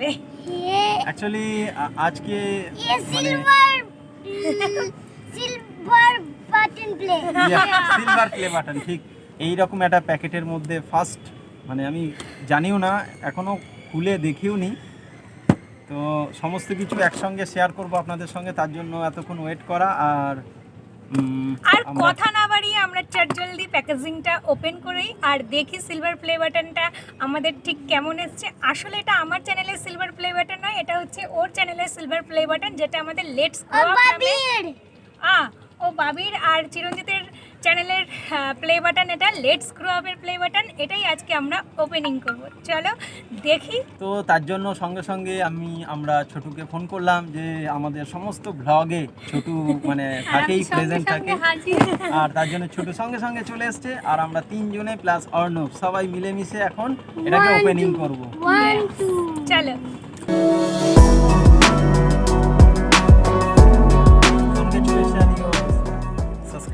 লাগবে অ্যাকচুয়ালি আজকে silver silver button play silver play button ঠিক। এই রকম একটা প্যাকেটের মধ্যে ফার্স্ট মানে আমি জানিও না এখনও খুলে দেখিও নি। তো সমস্ত কিছু একসঙ্গে শেয়ার করব আপনাদের সঙ্গে তার জন্য এতক্ষণ ওয়েট করা। আর আর কথা না বাড়িয়ে আমরা চট জলদি প্যাকেজিংটা ওপেন করি। আর দেখি সিলভার প্লে বাটনটা আমাদের ঠিক কেমন এসছে। আসলে এটা আমার চ্যানেলের সিলভার প্লে বাটন নয় এটা হচ্ছে ওর চ্যানেলের সিলভার প্লে বাটন যেটা আমাদের লেটস ও বাবির আর চিরঞ্জিতের চ্যানেলের প্লে বাটন এটা লেট স্ক্রু আপের প্লে বাটন এটাই আজকে আমরা ওপেনিং করব। চলো দেখি। তো তার জন্য সঙ্গে সঙ্গে আমি আমরা ছোটুকে ফোন করলাম যে আমাদের সমস্ত ব্লগে ছোটু মানে হ্যাঁ, থাকেই প্রেজেন্ট থাকে। আর তার জন্য ছোটু সঙ্গে সঙ্গে চলে এসেছে আর আমরা তিনজনে প্লাস অর্ণব সবাই মিলেমিশে এখন এটাকে ওপেনিং করব। চলো।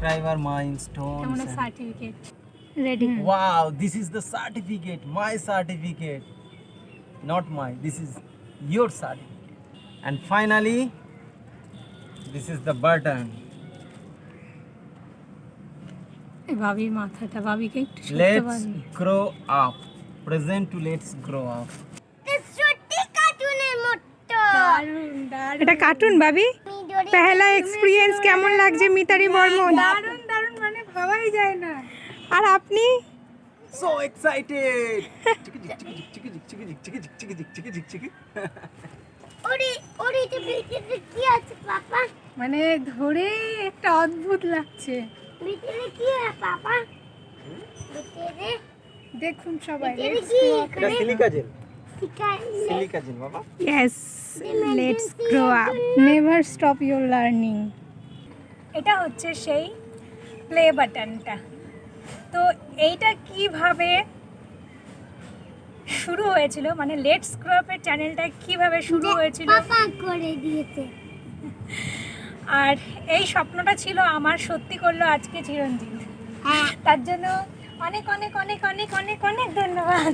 subscriber milestone. Camera certificate. Ready. Wow, this is the certificate. My certificate. Not my. This is your certificate. And finally, this is the button. বাবির মাথাটা বাবিকে একটু let's grow up present to let's grow up পহলা experience কেমন লাগছে মিতালি বর্মন দারুণ দারুণ মানে ভাবাই যায় না আর আপনি সো এক্সাইটেড মানে ধরে একটা অদ্ভুত লাগছে কি পাপা দেখুন সবাই Silica gel baba. Yes. Let's grow up. Never stop your learning. এটা হচ্ছে সেই প্লে বাটনটা তো এইটা কীভাবে শুরু হয়েছিল মানে লেটস ক্রপের চ্যানেলটা কীভাবে শুরু হয়েছিল করে দিয়েছে আর এই স্বপ্নটা ছিল আমার সত্যি করল আজকে চিরঞ্জিত হ্যাঁ। তার জন্য অনেক অনেক অনেক অনেক অনেক অনেক ধন্যবাদ।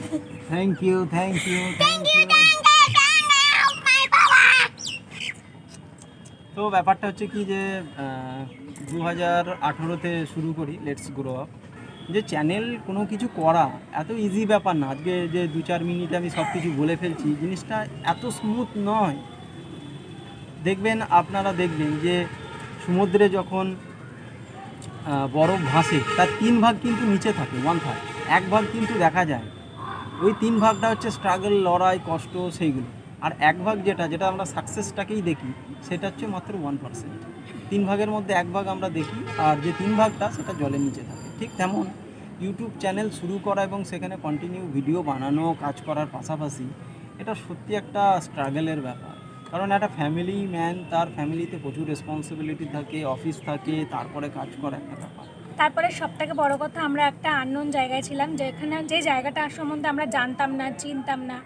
Thank you thank you thank you my বাবা তো ব্যাপারটা হচ্ছে কি যে দু হাজার আঠেরোতে শুরু করি লেটস গ্রো আপ যে চ্যানেল কোনো কিছু করা এত ইজি ব্যাপার না। আজকে যে দু চার মিনিটে আমি সব কিছু বলে ফেলছি জিনিসটা এত স্মুথ নয়। দেখবেন আপনারা দেখবেন যে সমুদ্রে যখন বরফ ভাসে, তার তিন ভাগ কিন্তু নিচে থাকে ওয়ান থার্ড এক ভাগ কিন্তু দেখা যায়। ওই তিন ভাগটা হচ্ছে স্ট্রাগল লড়াই, কষ্ট, সেইগুলো। আর এক ভাগ যেটা যেটা আমরা সাকসেসটাকেই দেখি, সেটা হচ্ছে মাত্র ওয়ান পার্সেন্ট তিন ভাগের মধ্যে এক ভাগ আমরা দেখি, আর যে তিন ভাগটা, সেটা জলের নিচে থাকে। ঠিক তেমন ইউটিউব চ্যানেল শুরু করা এবং সেখানে কন্টিনিউ ভিডিও বানানো, কাজ করার পাশাপাশি, এটা সত্যি একটা স্ট্রাগলের ব্যাপার। কারণ একটা ফ্যামিলি ম্যান তার ফ্যামিলিতে প্রচুর রেসপন্সিবিলিটি থাকে অফিস থাকে, তারপরে কাজ করা একটা ব্যাপার। তারপরে সব থেকে বড় কথা, আমরা একটা আননোন জায়গায় ছিলাম, যেখানে যে জায়গাটা সম্বন্ধে আমরা জানতাম না, চিনতাম না।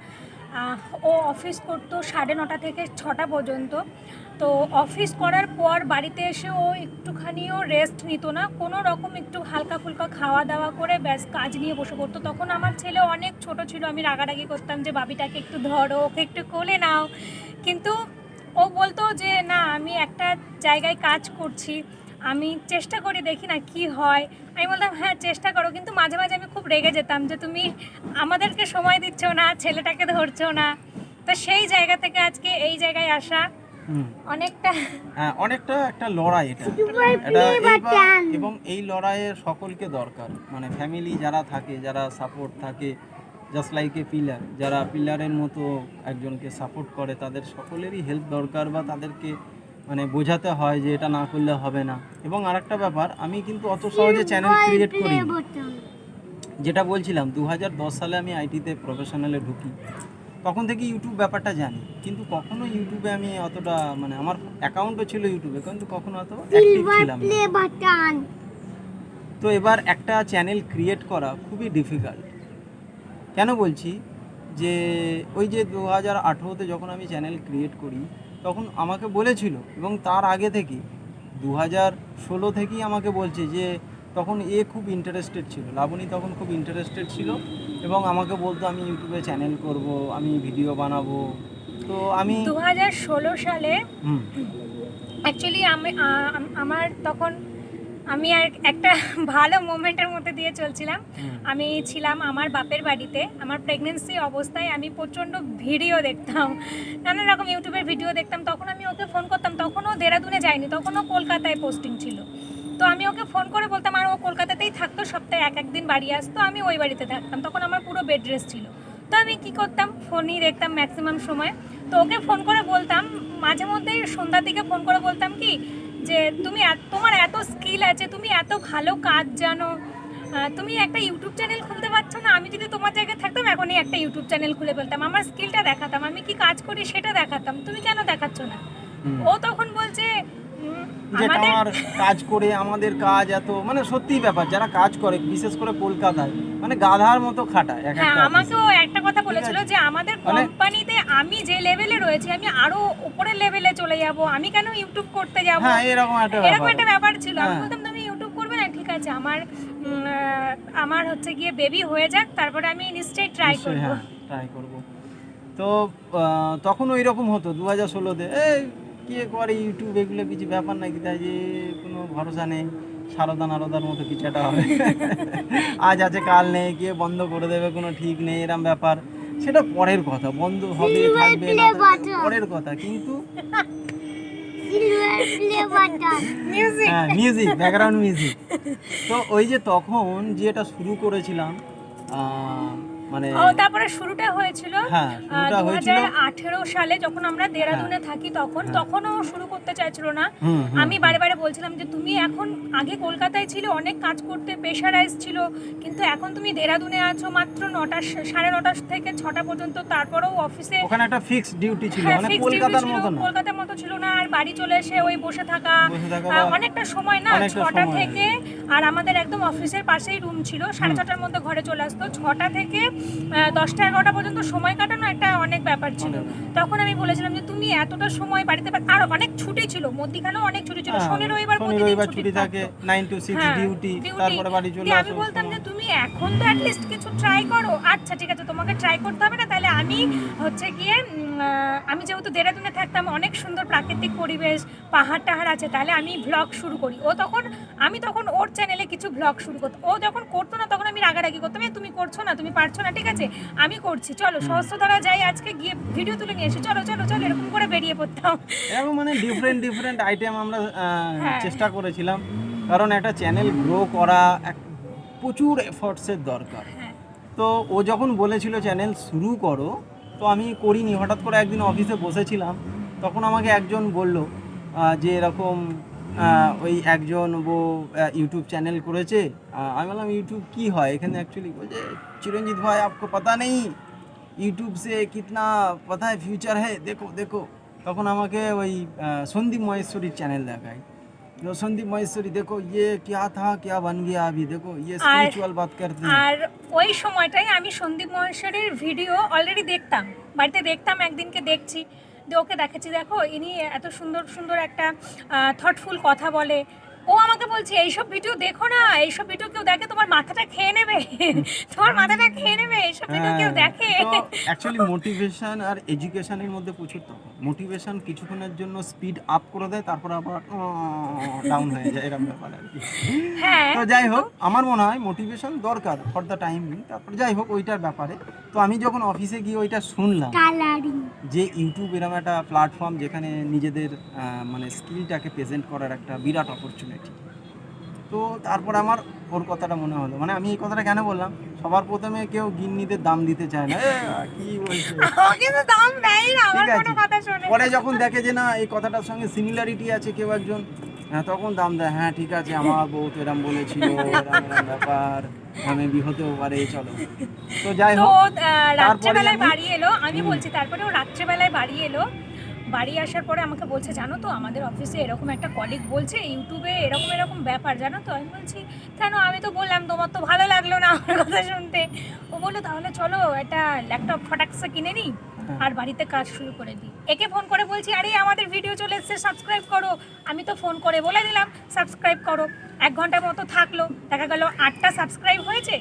ও অফিস করতো সাড়ে নটা থেকে ছটা পর্যন্ত। তো অফিস করার পর বাড়িতে এসে ও একটুখানিও রেস্ট নিত না। কোনো রকম একটু হালকা ফুলকা খাওয়া দাওয়া করে ব্যাস কাজ নিয়ে বসে পড়তো। তখন আমার ছেলে অনেক ছোট ছিল, আমি রাগারাগি করতাম যে, বাবিটাকে একটু ধরো, ওকে একটু কোলে নাও। কিন্তু ও বলতো যে না আমি একটা জায়গায় কাজ করছি। আমি চেষ্টা করি দেখি না কি হয়। আমি বলতাম হ্যাঁ চেষ্টা করো। কিন্তু মাঝে মাঝে আমি খুব রেগে যেতাম যে তুমি আমাদেরকে সময় দিচ্ছ না ছেলেটাকে ধরছো না। তো সেই জায়গা থেকে আজকে এই জায়গায় আসা অনেকটা হ্যাঁ অনেকটা একটা লড়াই এটা. এবং এই লড়াইয়ের সকলকে দরকার। মানে ফ্যামিলি যারা থাকে যারা সাপোর্ট থাকে জাস্ট লাইক এ পিলার যারা পিলারের মতো একজনকে সাপোর্ট করে তাদের সকলেরই হেল্প দরকার বা তাদেরকে মানে বোঝাতে হয় যে এটা না করলে হবে না। এবং আরেকটা ব্যাপার আমি কিন্তু অত সহজে চ্যানেল ক্রিয়েট করি যেটা বলছিলাম দু হাজার দশ সালে আমি আইটিতে প্রফেশনালে ঢুকি। তখন থেকে ইউটিউব ব্যাপারটা জানি। কিন্তু কখনো ইউটিউবে আমি অতটা মানে আমার অ্যাকাউন্টও ছিল ইউটিউবে কিন্তু কখনো অত অ্যাক্টিভ ছিলাম তো এবার একটা চ্যানেল ক্রিয়েট করা খুবই ডিফিকাল্ট কেন বলছি? যে ওই যে দু হাজার আঠেরোতে যখন আমি চ্যানেল ক্রিয়েট করি তখন আমাকে বলেছিল এবং তার আগে থেকে দু হাজার ষোলো থেকেই আমাকে বলছে যে তখন এ খুব ইন্টারেস্টেড ছিল লাবণী তখন খুব ইন্টারেস্টেড ছিল এবং আমাকে বলতো আমি ইউটিউবে চ্যানেল করব আমি ভিডিও বানাবো। তো আমি দু হাজার ষোলো সালে অ্যাকচুয়ালি আমি আমার তখন আমি আর একটা ভালো মোমেন্টের মধ্যে দিয়ে চলছিলাম। আমি ছিলাম আমার বাপের বাড়িতে। আমার প্রেগনেন্সি অবস্থায় আমি প্রচণ্ড ভিডিও দেখতাম। নানা রকম ইউটিউবের ভিডিও দেখতাম। তখন আমি ওকে ফোন করতাম। তখনও দেরাদুনে যায়নি। তখনও কলকাতায় পোস্টিং ছিল। তো আমি ওকে ফোন করে বলতাম আর ও কলকাতাতেই থাকতো সপ্তাহে এক একদিন বাড়ি আসতো। আমি ওই বাড়িতে থাকতাম। তখন আমার পুরো বেড রেস্ট ছিল। তো আমি কি করতাম? ফোনই দেখতাম ম্যাক্সিমাম সময়। তো ওকে ফোন করে বলতাম মাঝে মধ্যেই সন্ধ্যার দিকে ফোন করে বলতাম কি যে তুমি তোমার এত স্কিল আছে তুমি এত ভালো কাজ জানো। তুমি একটা ইউটিউব চ্যানেল খুলতে পারছ না আমি যদি তোমার জায়গায় থাকতাম এখনই একটা ইউটিউব চ্যানেল খুলে ফেলতাম। আমার স্কিলটা দেখাতাম আমি কি কাজ করি সেটা দেখাতাম। তুমি কেন দেখাচ্ছ না? ও তখন বলছে আমার কাজ করে আমাদের কাজ এত মানে সত্যিই ব্যাপার যারা কাজ করে বিশেষ করে কলকাতায় মানে গাধার মতো খাটায় হ্যাঁ আমাকেও একটা কথা বলেছিল যে আমাদের কোম্পানিতে আমি যে লেভেলে রয়েছি আমি আরও উপরের লেভেলে চলে যাব আমি কেন ইউটিউব করতে যাব? হ্যাঁ এরকম একটা এরকম একটা ব্যাপার ছিল। আমি হ্যাঁ। বলতাম তুমি ইউটিউব করবে না? ঠিক আছে আমার আমার হচ্ছে গিয়ে বেবি হয়ে যাক তারপরে আমি নিশ্চয়ই ট্রাই করব। হ্যাঁ ট্রাই করব। তো তখন ওই রকম হতো দু হাজার ষোলোতে এই কে করে ইউটিউব এগুলো কিছু ব্যাপার নাকি? তাই যে কোনো ভরসা নেই। সারদা নারদার মতো কিছু একটা হবে। আজ আছে কাল নেই গিয়ে বন্ধ করে দেবে কোনো ঠিক নেই এরম ব্যাপার। সেটা পরের কথা বন্ধ হবে থাকবে না থাকবে, পরের কথা কিন্তু হ্যাঁ মিউজিক ব্যাকগ্রাউন্ড মিউজিক তো ওই যে তখন যেটা শুরু করেছিলাম আহ, মানে তারপরে শুরুটা হয়েছিল হ্যাঁ শুরুটা দু হয়েছিল আঠেরো সালে যখন আমরা দেরাদুনে থাকি তখন তখনও শুরু করতে চাইছিল না। আমি বারে বারে বলছিলাম যে তুমি এখন আগে কলকাতায় ছিল অনেক কাজ করতে প্রেশারাইজ ছিল কিন্তু এখন তুমি দেরাদুনে আছো মাত্র নটা সাড়ে নটা থেকে ছটা পর্যন্ত তারপরেও অফিসে ওখানে একটা ফিক্স ডিউটি ছিল হ্যাঁ, মানে কলকাতার মতো না কলকাতার মতো ছিল না আর বাড়ি চলে এসে ওই বসে থাকা অনেকটা সময় না ছটা থেকে আর আমাদের একদম অফিসের পাশেই রুম ছিল সাড়ে ছটার মধ্যে ঘরে চলে আসতো ছটা থেকে দশটা এগারোটা পর্যন্ত সময় কাটানো একটা অনেক ব্যাপার ছিল। তখন আমি বলেছিলাম যে তুমি এতটা সময় বাড়িতে আর অনেক ছুটি ছিল মধ্যিখানেও অনেক ছুটি ছিল। হ্যাঁ, শনি রবিবার শনি রবিবার ছুটি থাকে। নাইন টু সিক্স ডিউটি তারপরে বাড়ি চলে আসো আমি বলতাম যে তুমি এখন তো অ্যাটলিস্ট কিছু ট্রাই করো। আচ্ছা ঠিক আছে তোমাকে ট্রাই করতে হবে না তাহলে আমি হচ্ছে গিয়ে আমি যেহেতু দেরাদুনে থাকতাম অনেক সুন্দর প্রাকৃতিক পরিবেশ পাহাড় টাহাড় আছে তাহলে আমি ব্লগ শুরু করি। ও তখন আমি তখন ওর চ্যানেলে কিছু ব্লগ শুরু করতো ও যখন করতো না তখন আমি রাগারাগি করতাম "এ, তুমি করছ না তুমি পারছ না ঠিক আছে? আমি করছি চলো সহস্রধারা যাই আজকে গিয়ে ভিডিও তুলে নিয়ে এসে চলো চলো চলো এরকম করে বেরিয়ে পড়তাম। এরকম মানে ডিফারেন্ট ডিফারেন্ট আইটেম আমরা হ্যাঁ। চেষ্টা করেছিলাম। কারণ একটা চ্যানেল গ্রো করা এক প্রচুর এফর্টসের দরকার। হ্যাঁ। তো ও যখন বলেছিল চ্যানেল শুরু করো তো আমি করিনি, হঠাৎ করে একদিন অফিসে বসেছিলাম, তখন আমাকে একজন বলল যে এরকম ওই একজন ও ইউটিউব চ্যানেল করেছে আমি বললাম ইউটিউব কি হয়? এখানে অ্যাকচুয়ালি বলছে, চিরঞ্জিত ভাই, আপকো পাতা নেই ইউটিউব সে কিতনা পাতা হ্যাঁ ফিউচার হ্যাঁ দেখো দেখো। তখন আমাকে ওই সন্দীপ মহেশ্বরীর চ্যানেল দেখায়। तो संदीप महेश्वरी देखो ये क्या था क्या बन गया अभी देखो ये स्पिरिचुअल बात करते हैं আর ওই সময়টাই আমি সন্দীপ মহেশ্বরীর ভিডিও অলরেডি দেখতাম বাড়িতে দেখতাম একদিনকে দেখছি যে ওকে দেখাচ্ছি দেখো ইনি এত সুন্দর সুন্দর একটা থটফুল কথা বলে ও আমাকে বলছে এইসব ভিডিও দেখো না এইসব ভিডিও কেউ দেখে তোমার মাথাটা খেয়ে নেবে তোমার মাথাটা খেয়ে নেবে এইসব ভিডিও কেউ দেখে। অ্যাকচুয়ালি মোটিভেশন আর এডুকেশনের মধ্যে প্রচুর তফাৎ। মোটিভেশন কিছুক্ষণের জন্য স্পিড আপ করে দেয় তারপর আবার ডাউন হয়ে যায় এরকম ব্যাপার আর কি। হ্যাঁ তো যাই হোক আমার মনে হয় মোটিভেশন দরকার ফর দ্য টাইম তারপর যাই হোক ওইটার ব্যাপারে। তো আমি যখন অফিসে গিয়ে ওইটা শুনলাম যে ইউটিউব এরকম একটা প্ল্যাটফর্ম যেখানে নিজেদের মানে স্কিলটাকে প্রেজেন্ট করার একটা বিরাট অপরচুনিটি তো তারপর আমার ওর কথাটা মনে হলো। মানে আমি এই কথাটা কেন বললাম? সবার প্রথমে কেউ গিন্নিদের দাম দিতে চায় না। কি বলছে? দাম দেয় না পরে যখন দেখে যে না এই কথাটার সঙ্গে সিমিলারিটি আছে কেউ একজন হ্যাঁ তখন দাম দেয়। হ্যাঁ ঠিক আছে আমার বউ তো এরম বলেছিল এরম এরম ব্যাপার আমি হতেও পারে চলো। তো যাই হোক রাত্রেবেলায় বাড়ি এলো আমি বলছি তারপরে ও রাত্রেবেলায় বাড়ি এলো। বাড়ি আসার পরে আমাকে বলছে জানো তো আমাদের অফিসে এরকম একটা কলিগ বলছে ইউটিউবে এরকম এরকম ব্যাপার জানো তো? আমি বলছি কেন? আমি তো বললাম তোমার তো ভালো লাগল না আমার কথা শুনতে। ও বলল তাহলে চলো একটা ল্যাপটপ ফটাক্সে কিনে নিই। আর বাড়িতে কাজ শুরু করে দিই। একে ফোন করে বলছি আরে আমাদের ভিডিও চলে এসছে সাবস্ক্রাইব করো। আমি তো ফোন করে বলে দিলাম সাবস্ক্রাইব করো। এক ঘণ্টার মতো থাকল দেখা গেল আটটা সাবস্ক্রাইব হয়েছে।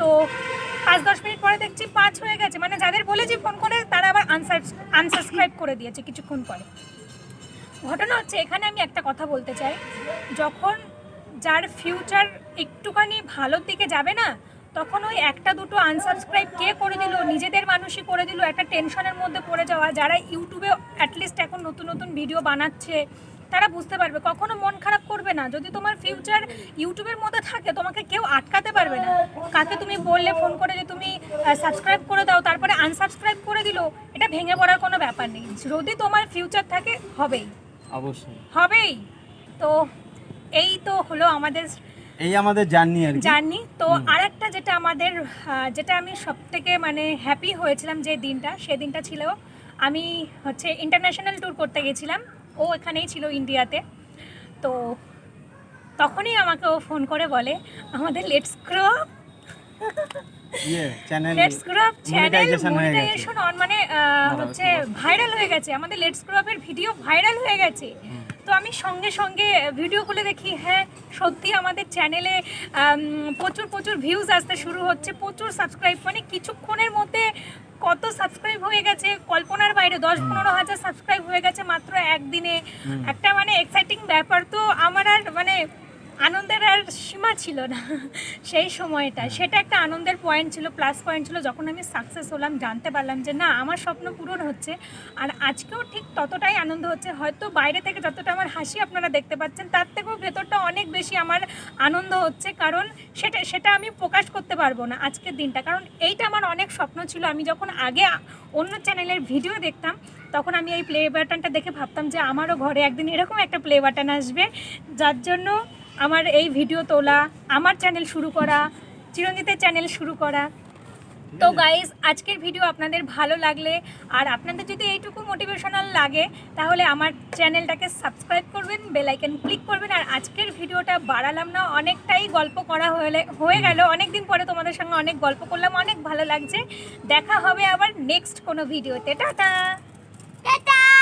তো পাঁচ দশ মিনিট পরে দেখছি পাঁচ হয়ে গেছে। মানে যাদের বলেছি ফোন করে তারা আবার আনসাবস্ক্রাইব করে দিয়েছে কিছুক্ষণ পরে। ঘটনা হচ্ছে এখানে আমি একটা কথা বলতে চাই। যখন যার ফিউচার একটুখানি ভালোর দিকে যাবে না তখন ওই একটা দুটো আনসাবস্ক্রাইব কে করে দিল? নিজেদের মানুষই করে দিল। একটা টেনশনের মধ্যে পড়ে যাওয়া। যারা ইউটিউবে অ্যাটলিস্ট এখন নতুন নতুন ভিডিও বানাচ্ছে তারা বুঝতে পারবে। কখনো মন খারাপ করবে না। যদি তোমার ফিউচার ইউটিউবের মধ্যে থাকে তোমাকে কেউ আটকাতে পারবে না। কাকে তুমি বললে ফোন করে যে তুমি সাবস্ক্রাইব করে দাও তারপরে আনসাবস্ক্রাইব করে দিল এটা ভেঙে পড়ার কোনো ব্যাপার নেই। যদি তোমার ফিউচার থাকে হবেই। অবশ্যই। হবেই। তো এই তো হলো আমাদের এই আমাদের জার্নি আর জার্নি। তো আরেকটা যেটা আমাদের যেটা আমি সব থেকে মানে হ্যাপি হয়েছিলাম যে দিনটা সে দিনটা ছিল আমি হচ্ছে ইন্টারন্যাশনাল ট্যুর করতে গেছিলাম। ও এখানেই ছিল ইন্ডিয়াতে। তো তখনই আমাকে ও ফোন করে বলে আমাদের let's grow let's group channel. Monetization on মানে হচ্ছে ভাইরাল হয়ে গেছে। আমাদের লেটস গ্রুপের ভিডিও ভাইরাল হয়ে গেছে। আমি সঙ্গে সঙ্গে ভিডিও খুলে দেখি হ্যাঁ সত্যি আমাদের চ্যানেলে প্রচুর প্রচুর ভিউজ আসতে শুরু হচ্ছে প্রচুর সাবস্ক্রাইব মানে কিছুক্ষণের মধ্যে কত সাবস্ক্রাইব হয়ে গেছে কল্পনার বাইরে দশ পনেরো হাজার সাবস্ক্রাইব হয়ে গেছে মাত্র একদিনে। একটা মানে এক্সাইটিং ব্যাপার তো আমার আর মানে আনন্দের আর সীমা ছিল না সেই সময়টা। সেটা একটা আনন্দের পয়েন্ট ছিল প্লাস পয়েন্ট ছিল যখন আমি সাকসেস হলাম জানতে পারলাম যে না আমার স্বপ্ন পূরণ হচ্ছে আর আজকেও ঠিক ততটাই আনন্দ হচ্ছে। হয়তো বাইরে থেকে যতটা আমার হাসি আপনারা দেখতে পাচ্ছেন তার থেকেও ভেতরটা অনেক বেশি আমার আনন্দ হচ্ছে কারণ সেটা সেটা আমি প্রকাশ করতে পারব না আজকের দিনটা। কারণ এইটা আমার অনেক স্বপ্ন ছিল। আমি যখন আগে অন্য চ্যানেলের ভিডিও দেখতাম তখন আমি এই প্লে বাটনটা দেখে ভাবতাম যে আমারও ঘরে একদিন এরকম একটা প্লে বাটন আসবে যার জন্য আমার এই ভিডিও তোলা আমার চ্যানেল শুরু করা চিরঞ্জিতের চ্যানেল শুরু করা। তো গাইজ আজকের ভিডিও আপনাদের ভালো লাগলে আর আপনাদের যদি এইটুকু মোটিভেশনাল লাগে তাহলে আমার চ্যানেলটাকে সাবস্ক্রাইব করবেন বেল আইকন ক্লিক করবেন আর আজকের ভিডিওটা বাড়ালাম না অনেকটাই গল্প করা হলে হয়ে গেল। অনেক দিন পরে তোমাদের সঙ্গে অনেক গল্প করলাম অনেক ভালো লাগছে। দেখা হবে আবার নেক্সট কোনো ভিডিওতে টাটা! টাটা!